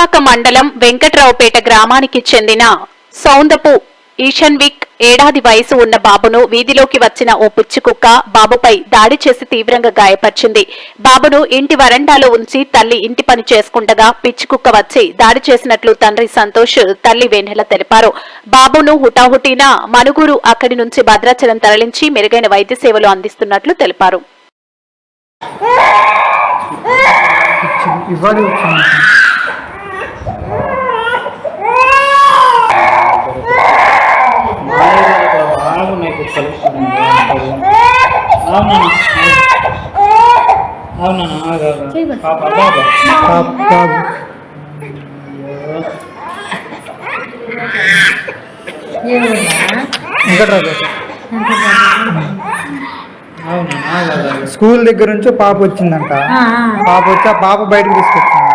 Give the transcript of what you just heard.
దుబ్బాక మండలం వెంకట్రావుపేట గ్రామానికి చెందిన సౌందపు ఈషన్విక్ ఏడాది వయసు ఉన్న బాబును వీధిలోకి వచ్చిన ఓ పిచ్చికుక్క బాబుపై దాడి చేసి తీవ్రంగా గాయపరిచింది. బాబును ఇంటి వరండాలో ఉంచి తల్లి ఇంటి పని చేసుకుండగా పిచ్చికుక్క వచ్చి దాడి చేసినట్లు తండ్రి సంతోష్ తల్లి వెన్నెల తెలిపారు. బాబును హుటాహుటిన మనుగురు అక్కడి నుంచి భద్రాచలం తరలించి మెరుగైన వైద్య సేవలు అందిస్తున్నట్లు తెలిపారు. స్కూల్ దగ్గర నుంచి పాప వచ్చిందంట. పాప వచ్చి ఆ పాప బయటకు తీసుకొచ్చింది.